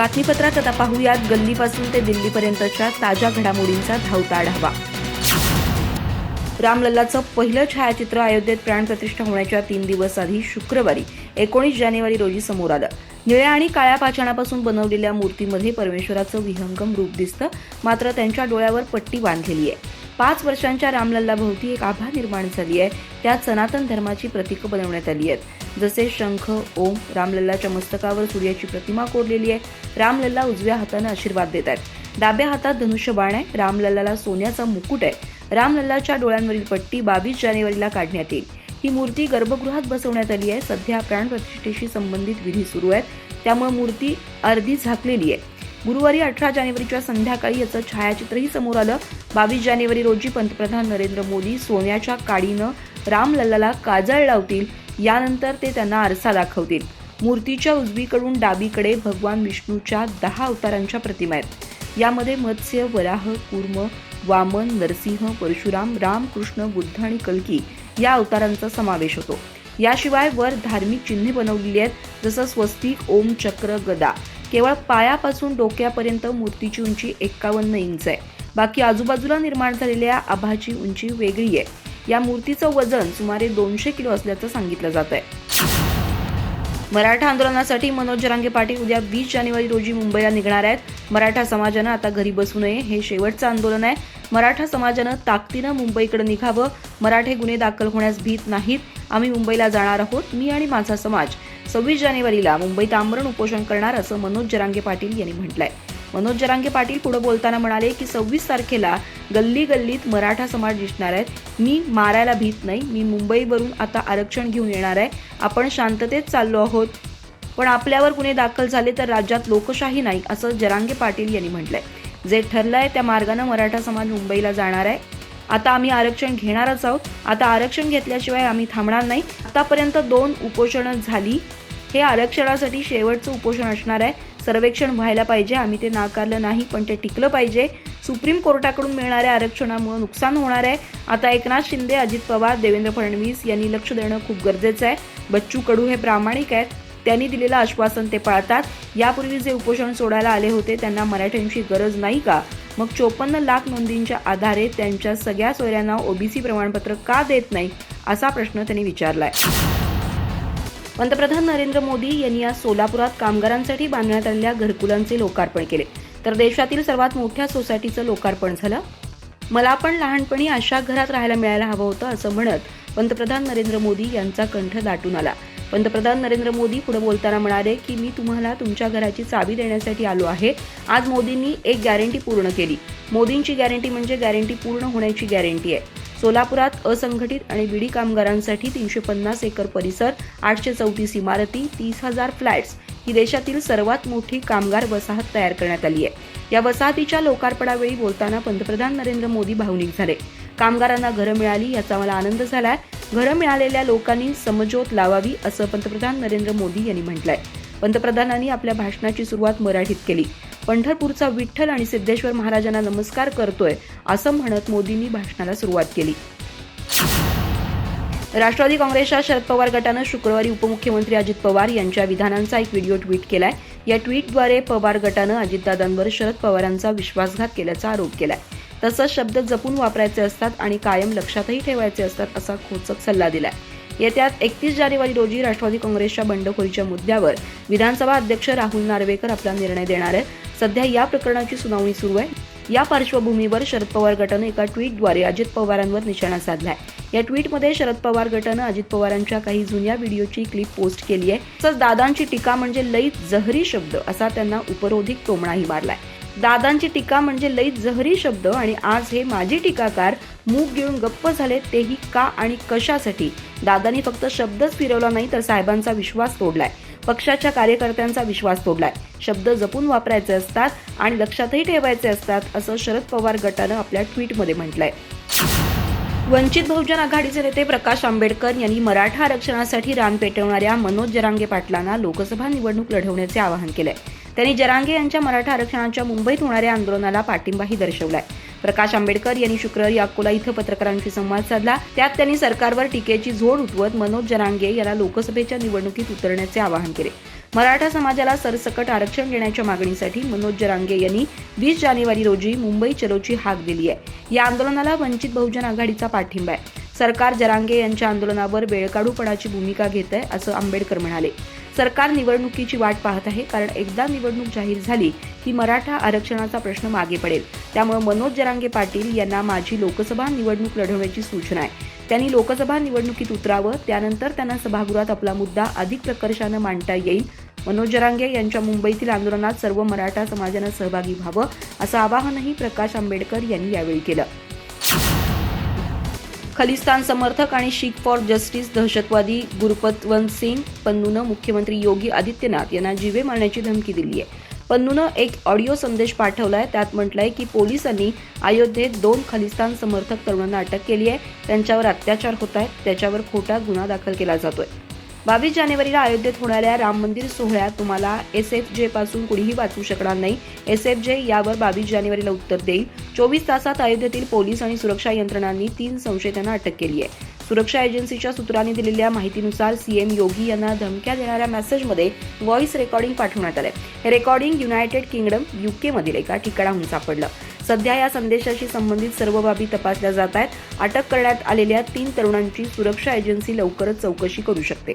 बातमीपत्रात आता पाहूयात. गल्लीपासून ते दिल्लीपर्यंतच्या ताज्या घडामोडींचा धावता आढावा. रामलल्लाचं पहिलं छायाचित्र अयोध्येत प्राणप्रतिष्ठा होण्याच्या तीन दिवस आधी शुक्रवारी एकोणीस जानेवारी रोजी समोर आलं. निळ्या आणि काळ्या पाचणापासून बनवलेल्या मूर्तीमध्ये परमेश्वराचं विहंगम रूप दिसतं मात्र त्यांच्या डोळ्यावर पट्टी बांधलेली आहे. पाच वर्षांच्या रामलल्लाभोवती एक आभा निर्माण झाली आहे. त्यात सनातन धर्माची प्रतीकं बनवण्यात आली आहेत. जसे शंख ओम रामलल्लाच्या मस्तकावर सूर्याची प्रतिमा कोरलेली आहे. रामलल्ला उजव्या हातानं आशीर्वाद देत आहेत. डाव्या हातात धनुष्यबाण आहे. रामलल्लाला सोन्याचा मुकुट आहे. रामलल्लाच्या डोळ्यांवरील पट्टी बावीस जानेवारीला काढण्यात येईल. ही मूर्ती गर्भगृहात बसवण्यात आली आहे. सध्या प्राणप्रतिष्ठेशी संबंधित विधी सुरू आहेत. त्यामुळे मूर्ती अर्धी झाकलेली आहे. गुरुवारी अठरा जानेवारीच्या संध्याकाळी याचं छायाचित्रही समोर आलं. बावीस जानेवारी रोजी पंतप्रधान नरेंद्र मोदी सोन्याच्या काडीनं रामलल्लाला काजळ लावतील. यानंतर ते त्यांना आरसा दाखवतील. मूर्तीच्या उजवीकडून डावीकडे भगवान विष्णूच्या दहा अवतारांच्या प्रतिमा आहेत. यामध्ये मत्स्य वराह कुर्म वामन नरसिंह परशुराम रामकृष्ण बुद्ध आणि कल्की या अवतारांचा समावेश होतो. याशिवाय वर धार्मिक चिन्हे बनवलेली आहेत जसं स्वस्तिक ओम चक्र गदा. केवळ पायापासून डोक्यापर्यंत मूर्तीची उंची एक्कावन्न इंच आहे. बाकी आजूबाजूला निर्माण झालेल्या आभाची उंची वेगळी आहे. या मूर्तीचं वजन सुमारे दोनशे किलो असल्याचं सांगितलं जात आहे मराठा आंदोलनासाठी मनोज जरांगे पाटील उद्या वीस जानेवारी रोजी मुंबईला निघणार आहेत. मराठा समाजानं आता घरी बसू नये हे शेवटचं आंदोलन आहे. मराठा समाजानं ताकदीनं मुंबईकडे निघावं. मराठे गुन्हे दाखल होण्यास भीत नाहीत. आम्ही मुंबईला जाणार आहोत मी आणि माझा समाज. सव्वीस जानेवारीला मुंबईत आमरण उपोषण करणार असं मनोज जरांगे पाटील यांनी म्हटलंय. मनोज जरांगे पाटील पुढे बोलताना म्हणाले की सव्वीस तारखेला गल्ली गल्लीत मराठा समाज दिसणार आहेत मी मारायला भीत नाही. मी मुंबईवरून आता आरक्षण घेऊन येणार आहे. आपण शांततेत चाललो आहोत. पण आपल्यावर गुन्हे दाखल झाले तर राज्यात लोकशाही नाही असं जरांगे पाटील यांनी म्हटलंय. जे ठरलंय त्या मार्गानं मराठा समाज मुंबईला जाणार आहे. आता आम्ही आरक्षण घेणारच आहोत. आता आरक्षण घेतल्याशिवाय आम्ही थांबणार नाही. आतापर्यंत दोन उपोषणं झाली. हे आरक्षणासाठी शेवटचं उपोषण असणार आहे. सर्वेक्षण व्हायला पाहिजे. आम्ही ते नाकारलं नाही पण ते टिकलं पाहिजे. सुप्रीम कोर्टाकडून मिळणाऱ्या आरक्षणामुळे नुकसान होणार आहे. आता एकनाथ शिंदे अजित पवार देवेंद्र फडणवीस यांनी लक्ष देणं खूप गरजेचं आहे. बच्चू कडू हे प्रामाणिक आहेत. त्यांनी दिलेलं आश्वासन ते पाळतात. यापूर्वी जे उपोषण सोडायला आले होते त्यांना मराठ्यांची गरज नाही का? मग चोपन्न लाख नोंदींच्या आधारे त्यांच्या सगळ्या सोयऱ्यांना ओबीसी प्रमाणपत्र का देत नाही असा प्रश्न त्यांनी विचारलाय. पंतप्रधान नरेंद्र मोदी यांनी आज सोलापुरात कामगारांसाठी बांधण्यात आलेल्या घरकुलांचे लोकार्पण केले. तर देशातील सर्वात मोठ्या सोसायटीचं लोकार्पण झालं. मला पण लहानपणी अशा घरात राहायला मिळायला हवं होतं असं म्हणत पंतप्रधान नरेंद्र मोदी यांचा कंठ दाटून आला. पंतप्रधान नरेंद्र मोदी पुढे बोलताना म्हणाले की मी तुम्हाला तुमच्या घराची चावी देण्यासाठी आलो आहे. आज मोदींनी एक गॅरंटी पूर्ण केली. मोदींची गॅरंटी म्हणजे गॅरंटी पूर्ण होण्याची गॅरंटी आहे. सोलापुरात असंघटित आणि बिडी कामगारांसाठी तीनशे पन्नास एकर परिसर आठशे चौतीस इमारती तीस हजार फ्लॅट्स ही देशातील सर्वात मोठी कामगार वसाहत तयार करण्यात आली आहे. या वसाहतीच्या लोकार्पणावेळी बोलताना पंतप्रधान नरेंद्र मोदी भावनिक झाले. कामगारांना घरं मिळाली याचा मला आनंद झालाय. घरं मिळालेल्या लोकांनी समजोत लावावी असं पंतप्रधान नरेंद्र मोदी यांनी म्हटलंय. पंतप्रधानांनी आपल्या भाषणाची सुरुवात मराठीत केली. पंढरपूरचा विठ्ठल आणि सिद्धेश्वर महाराजांना नमस्कार करतोय असं म्हणत मोदींनी भाषणाला सुरुवात केली. राष्ट्रवादी काँग्रेसच्या शरद पवार गटानं शुक्रवारी उपमुख्यमंत्री अजित पवार यांच्या विधानांचा एक व्हिडिओ ट्विट केलाय. या ट्विटद्वारे पवार गटानं अजितदादांवर शरद पवारांचा विश्वासघात केल्याचा आरोप केलाय. तसंच शब्द जपून वापरायचे असतात आणि कायम लक्षातही ठेवायचे असतात असा खोचक सल्ला दिलाय. येत्यात एकतीस जानेवारी रोजी राष्ट्रवादी काँग्रेसच्या बंडखोरीच्या मुद्द्यावर विधानसभा अध्यक्ष राहुल नार्वेकर आपला निर्णय देणार आहेत. सध्या या प्रकरणाची सुनावणी सुरू आहे. या पार्श्वभूमीवर शरद पवार गटानं एका ट्विटद्वारे अजित पवारांवर निशाणा साधलाय. या ट्विटमध्ये शरद पवार गटानं अजित पवारांच्या काही जुन्या व्हिडिओची क्लिप पोस्ट केली आहे. तसंच दादांची टीका म्हणजे लईत जहरी शब्द असा त्यांना उपरोधिक टोमणाही मारलाय. दादांची टीका म्हणजे लईत जहरी शब्द आणि आज हे माजी टीकाकार मूग घेऊन गप्प झाले तेही का आणि कशासाठी? दादांनी फक्त शब्दच फिरवला नाही तर साहेबांचा विश्वास तोडलाय. पक्षाच्या कार्यकर्त्यांचा विश्वास तोडलाय. शब्द जपून वापरायचे असतात आणि लक्षातही ठेवायचे असतात असं शरद पवार गटानं आपल्या ट्विटमध्ये म्हटलंय. वंचित बहुजन आघाडीचे नेते प्रकाश आंबेडकर यांनी मराठा आरक्षणासाठी रान पेटवणाऱ्या मनोज जरांगे पाटलांना लोकसभा निवडणूक लढवण्याचे आवाहन केलंय. त्यांनी जरांगे यांच्या मराठा आरक्षणाच्या मुंबईत होणाऱ्या आंदोलनाला पाठिंबाही दर्शवलाय. प्रकाश आंबेडकर यांनी शुक्रवारी अकोला इथं पत्रकारांशी संवाद साधला. त्यात त्यांनी सरकारवर टीकेची झोड उठवत मनोज जरांगे यांना लोकसभेच्या निवडणुकीत उतरण्याचे आवाहन केले. मराठा समाजाला सरसकट आरक्षण देण्याच्या मागणीसाठी मनोज जरांगे यांनी वीस जानेवारी रोजी मुंबई चलोची हाक दिली आहे. या आंदोलनाला वंचित बहुजन आघाडीचा पाठिंबा आहे. सरकार जरांगे यांच्या आंदोलनावर वेळकाढूपणाची भूमिका घेत आहे असं आंबेडकर म्हणाले. सरकार निवडणुकीची वाट पाहत आहे कारण एकदा निवडणूक जाहीर झाली की मराठा आरक्षणाचा प्रश्न मागे पडेल. त्यामुळे मनोज जरांगे पाटील यांना माझी लोकसभा निवडणूक लढवण्याची सूचना आहे. त्यांनी लोकसभा निवडणुकीत उतरावं त्यानंतर त्यांना सभागृहात आपला मुद्दा अधिक प्रकर्षानं मांडता येईल. मनोज जरांगे यांच्या मुंबईतील आंदोलनात सर्व मराठा समाजानं सहभागी व्हावं असं आवाहनही प्रकाश आंबेडकर यांनी यावेळी केलं. खलिस्तान समर्थक आणि शीख फॉर जस्टिस दहशतवादी गुरपतवंत सिंग पन्नूनं मुख्यमंत्री योगी आदित्यनाथ यांना जीवे मारण्याची धमकी दिली आहे. पन्नूनं एक ऑडिओ संदेश पाठवलाय त्यात म्हटलंय की पोलिसांनी अयोध्येत दोन खलिस्तान समर्थक तरुणांना अटक केली आहे. त्यांच्यावर अत्याचार होत आहेत त्याच्यावर खोटा गुन्हा दाखल केला जातोय. बावीस जानेवारीला अयोध्येत होणाऱ्या राम मंदिर सोहळ्यात तुम्हाला एस एफ जे पासून कुणीही वाचू शकणार नाही. एस एफ जे यावर बावीस जानेवारीला उत्तर देईल. चोवीस तासात अयोध्येतील पोलीस आणि सुरक्षा यंत्रणांनी तीन संशयितांना अटक केली आहे. सुरक्षा एजन्सीच्या सूत्रांनी दिलेल्या माहितीनुसार सीएम योगी यांना धमक्या देणाऱ्या मेसेजमध्ये व्हॉइस रेकॉर्डिंग पाठवण्यात आलंय. हे रेकॉर्डिंग युनायटेड किंगडम युकेमधील एका ठिकाणाहून सापडलं. सध्या या संदेशाशी संबंधित सर्व बाबी तपासल्या जात आहेत. अटक करण्यात आलेल्या तीन तरुणांची सुरक्षा एजन्सी लवकरच चौकशी करू शकते.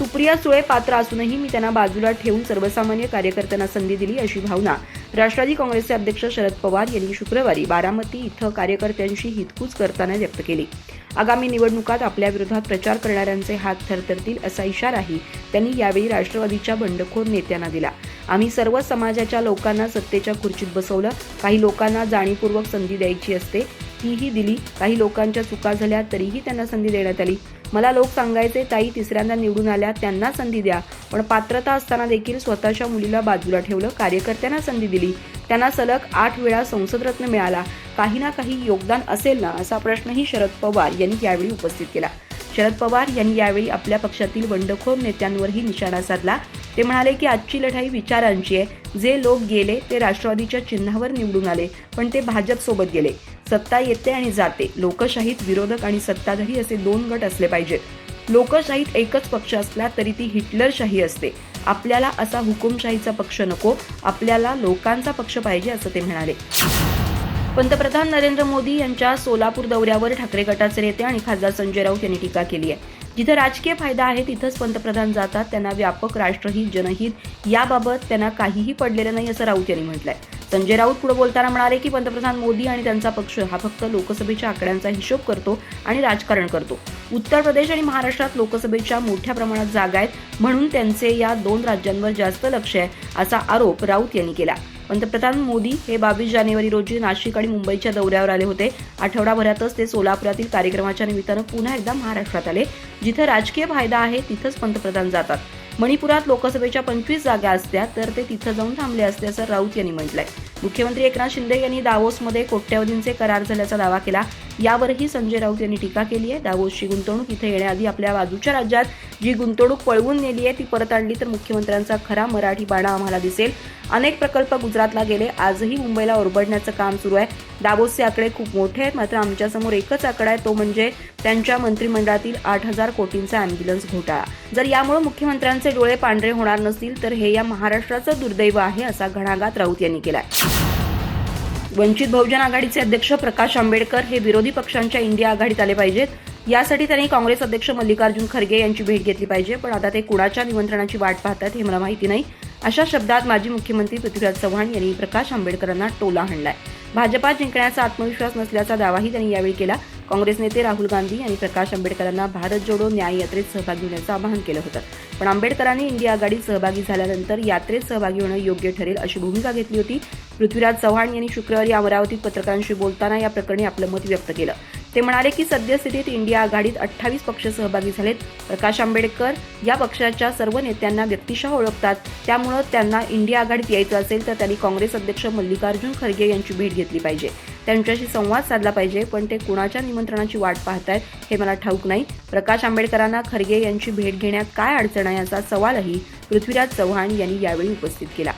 सुप्रिया सुळे पात्र असूनही मी त्यांना बाजूला ठेवून सर्वसामान्य कार्यकर्त्यांना संधी दिली अशी भावना राष्ट्रवादी काँग्रेसचे अध्यक्ष शरद पवार यांनी शुक्रवारी बारामती इथं कार्यकर्त्यांशी हितकूच करताना व्यक्त केली. आगामी निवडणुकात आपल्या विरोधात प्रचार करणाऱ्यांचे हात थरथरतील असा इशाराही त्यांनी यावेळी राष्ट्रवादीच्या बंडखोर नेत्यांना दिला. आम्ही सर्व समाजाच्या लोकांना सत्तेच्या खुर्चीत बसवलं. काही लोकांना जाणीवपूर्वक संधी द्यायची असते. तीही दिली काही लोकांच्या चुका झाल्या तरीही त्यांना संधी देण्यात आली. मला लोक सांगायचे ताई तिसऱ्यांदा निवडून आल्या त्यांना संधी द्या. पण पात्रता असताना देखील स्वतःच्या मुलीला बाजूला ठेवलं कार्यकर्त्यांना संधी दिली. त्यांना सलग आठ वेळा संसदरत्न मिळाला. काही ना काही योगदान असेल ना असा प्रश्नही शरद पवार यांनी यावेळी उपस्थित केला. शरद पवार यांनी यावेळी आपल्या पक्षातील बंडखोर नेत्यांवरही निशाणा साधला. ते म्हणाले की आजची लढाई विचारांची आहे. जे लोक गेले ते राष्ट्रवादीच्या चिन्हावर निवडून आले पण ते भाजपसोबत गेले. सत्ता येते आणि जाते. लोकशाहीत विरोधक आणि सत्ताधारी असे दोन गट असले पाहिजेत. लोकशाहीत एकच पक्ष असला तरी ती हिटलरशाही असते. आपल्याला असा हुकुमशाहीचा पक्ष नको आपल्याला लोकांचा पक्ष पाहिजे असं ते म्हणाले. पंतप्रधान नरेंद्र मोदी यांच्या सोलापूर दौऱ्यावर ठाकरे गटाचे नेते आणि खासदार संजय राऊत यांनी टीका केली आहे. जिथं राजकीय फायदा आहे तिथंच पंतप्रधान जातात. त्यांना व्यापक राष्ट्रहित जनहित याबाबत त्यांना काहीही पडलेलं नाही असं राऊत यांनी म्हटलंय. संजय राऊत पुढे बोलताना म्हणाले की पंतप्रधान मोदी आणि त्यांचा पक्ष हा फक्त लोकसभेच्या आकड्यांचा हिशोब करतो आणि राजकारण करतो. उत्तर प्रदेश आणि महाराष्ट्रात लोकसभेच्या मोठ्या प्रमाणात जागा आहेत म्हणून त्यांचे या दोन राज्यांवर जास्त लक्ष आहे असा आरोप राऊत यांनी केला. पंतप्रधान मोदी हे बावीस जानेवारी रोजी नाशिक आणि मुंबईच्या दौऱ्यावर आले होते. आठवडाभरातच ते सोलापुरातील कार्यक्रमाच्या निमित्तानं पुन्हा एकदा महाराष्ट्रात आले. जिथं राजकीय फायदा आहे तिथंच पंतप्रधान जातात. मणिपुरात लोकसभेच्या पंचवीस जागा असत्या तर ते तिथं जाऊन थांबले असते असं राऊत यांनी म्हटलंय. मुख्यमंत्री एकनाथ शिंदे यांनी दावोसमध्ये कोट्यवधींचे करार झाल्याचा दावा केला. यावरही संजय राऊत यांनी टीका केली आहे. दावोसची गुंतवणूक इथे येण्याआधी आपल्या बाजूच्या राज्यात जी गुंतवणूक पळवून नेली आहे ती परत आणली तर मुख्यमंत्र्यांचा खरा मराठी बाणा आम्हाला दिसेल. अनेक प्रकल्प गुजरातला गेले. आजही मुंबईला ओरबडण्याचं काम सुरू आहे. दाबोसचे आकडे खूप मोठे आहेत. मात्र आमच्यासमोर एकच आकडा आहे तो म्हणजे त्यांच्या मंत्रिमंडळातील आठ हजार कोटींचा अँब्युलन्स घोटाळा. जर यामुळे मुख्यमंत्र्यांचे डोळे पांढरे होणार नसतील तर हे या महाराष्ट्राचं दुर्दैव आहे असा घणाघात राऊत यांनी केलाय. वंचित बहुजन आघाडीचे अध्यक्ष प्रकाश आंबेडकर हे विरोधी पक्षांच्या इंडिया आघाडीत आले पाहिजेत. यासाठी त्यांनी काँग्रेस अध्यक्ष मल्लिकार्जुन खरगे यांची भेट घेतली पाहिजे पण आता ते कुणाच्या निमंत्रणाची वाट पाहतात हे मला माहिती नाही. अशा शब्दात माजी मुख्यमंत्री पृथ्वीराज चव्हाण यांनी प्रकाश आंबेडकरांना टोला हाणलाय. भाजपा जिंकण्याचा आत्मविश्वास नसल्याचा दावाही त्यांनी यावेळी केला. काँग्रेस नेते राहुल गांधी यांनी प्रकाश आंबेडकरांना भारत जोडो न्याय यात्रेत सहभागी होण्याचं आवाहन केलं होतं. पण आंबेडकरांनी इंडिया आघाडीत सहभागी झाल्यानंतर यात्रेत सहभागी होणं योग्य ठरेल अशी भूमिका घेतली होती. पृथ्वीराज चव्हाण यांनी शुक्रवारी अमरावतीत पत्रकारांशी बोलताना या प्रकरणी आपलं मत व्यक्त केलं. ते म्हणाले की सद्यस्थितीत इंडिया आघाडीत अठ्ठावीस पक्ष सहभागी झालेत. प्रकाश आंबेडकर या पक्षाच्या सर्व नेत्यांना व्यक्तिशः ओळखतात. त्यामुळं त्यांना इंडिया आघाडीत यायचं असेल तर त्यांनी काँग्रेस अध्यक्ष मल्लिकार्जुन खरगे यांची भेट घेतली पाहिजे. त्यांच्याशी संवाद साधला पाहिजे पण ते कुणाच्या निमंत्रणाची वाट पाहतायत हे मला ठाऊक नाही. प्रकाश आंबेडकरांना खरगे यांची भेट घेण्यात काय अडचण आहे याचा सवालही पृथ्वीराज चव्हाण यांनी यावेळी उपस्थित केला.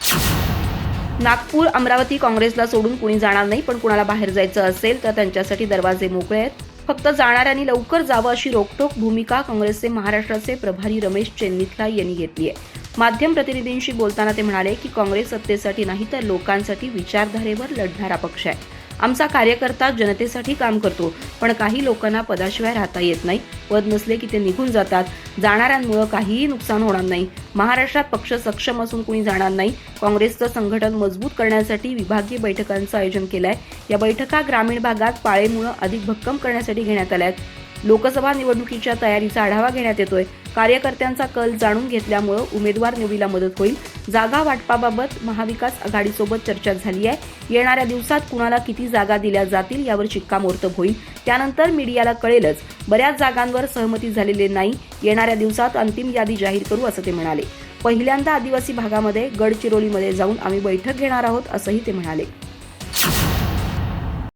नागपूर अमरावती काँग्रेसला सोडून कुणी जाणार नाही पण कुणाला बाहेर जायचं असेल तर त्यांच्यासाठी दरवाजे मोकळे आहेत. फक्त जाणाऱ्यांनी लवकर जावं अशी रोकटोक भूमिका काँग्रेसचे महाराष्ट्राचे प्रभारी रमेश चेन्निथला यांनी घेतली आहे. माध्यम प्रतिनिधींशी बोलताना ते म्हणाले की काँग्रेस सत्तेसाठी नाही तर लोकांसाठी विचारधारेवर लढणारा पक्ष आहे. आमचा कार्यकर्ता जनतेसाठी काम करतो पण काही लोकांना पदाशिवाय राहता येत नाही. पद नसले की ते निघून जातात. जाणाऱ्यांमुळं काहीही नुकसान होणार नाही. महाराष्ट्रात पक्ष सक्षम असून कुणी जाणार नाही. काँग्रेसचं संघटन मजबूत करण्यासाठी विभागीय बैठकांचं आयोजन केलं आहे या बैठका ग्रामीण भागात पाळेमुळं अधिक भक्कम करण्यासाठी घेण्यात आल्या आहेत लोकसभा निवडणुकीच्या तयारीचा आढावा घेण्यात येतोय. कार्यकर्त्यांचा कल जाणून घेतल्यामुळं उमेदवार निवडीला मदत होईल. जागा वाटपाबाबत महाविकास आघाडीसोबत चर्चा झाली आहे. येणाऱ्या दिवसात कुणाला किती जागा दिल्या जातील यावर शिक्कामोर्तब होईल. त्यानंतर मीडियाला कळेलच. बऱ्याच जागांवर सहमती झालेली नाही. येणाऱ्या दिवसात अंतिम यादी जाहीर करू असं ते म्हणाले. पहिल्यांदा आदिवासी भागामध्ये गडचिरोलीमध्ये जाऊन आम्ही बैठक घेणार आहोत असंही ते म्हणाले.